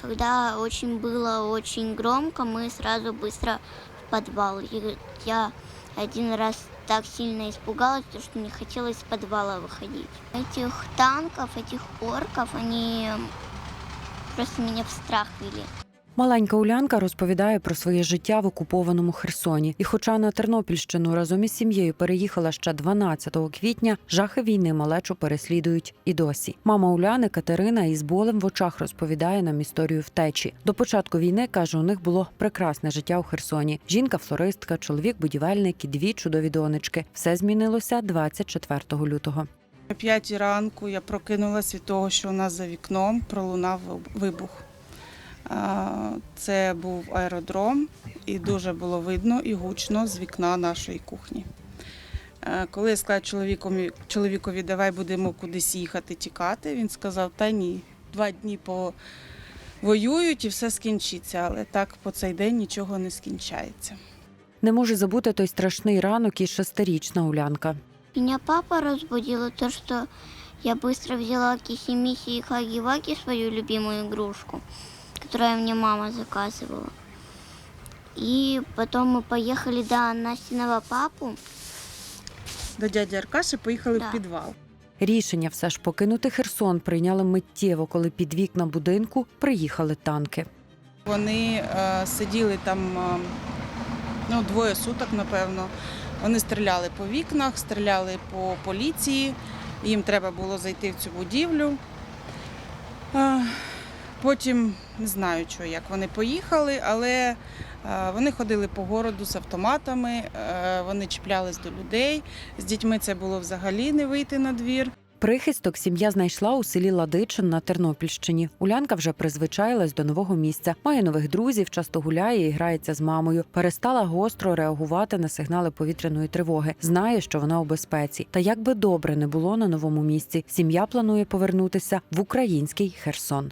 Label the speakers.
Speaker 1: Когда очень было очень громко, мы сразу быстро в подвал. И я один раз так сильно испугалась, что не хотелось из подвала выходить. Этих танков, этих орков, они просто меня в страх вели.
Speaker 2: Маленька Улянка розповідає про своє життя в окупованому Херсоні. І, хоча на Тернопільщину разом із сім'єю переїхала ще 12 квітня, жахи війни малечу переслідують і досі. Мама Уляни Катерина із болем в очах розповідає нам історію втечі. До початку війни каже, у них було прекрасне життя у Херсоні. Жінка флористка, чоловік будівельник і дві чудові донечки. Все змінилося 24 лютого.
Speaker 3: О п'ятій ранку я прокинулась від того, що у нас за вікном пролунав вибух. Це був аеродром, і дуже було видно і гучно з вікна нашої кухні. Коли я сказала чоловікові, чоловікові, давай будемо кудись їхати, тікати, він сказав, та ні, два дні воюють і все скінчиться, але так по цей день нічого не скінчається.
Speaker 2: Не може забути той страшний ранок і шестирічна Улянка.
Speaker 1: Меня папа разбудил, то, что я быстро взяла кисимиси и хаги-ваги, свою любимую игрушку, которую мне мама заказывала. И потом мы поехали до Настиного папу.
Speaker 3: До дяді Аркаші поїхали
Speaker 1: Да.
Speaker 3: в підвал.
Speaker 2: Рішення все ж покинути Херсон прийняли миттєво, коли під вікна будинку приїхали танки.
Speaker 3: Вони е, сиділи там е, ну, двоє суток, напевно. Вони стріляли по вікнах, стріляли по поліції. Їм треба було зайти в цю будівлю. Е, потім не знаю, що, як вони поїхали, але е, вони ходили по городу з автоматами, е, вони чіплялись до людей. З дітьми це було взагалі не вийти на двір.
Speaker 2: Прихисток сім'я знайшла у селі Ладичин на Тернопільщині. Улянка вже призвичаїлась до нового місця. Має нових друзів, часто гуляє і грається з мамою. Перестала гостро реагувати на сигнали повітряної тривоги. Знає, що вона у безпеці. Та як би добре не було на новому місці, сім'я планує повернутися в український Херсон.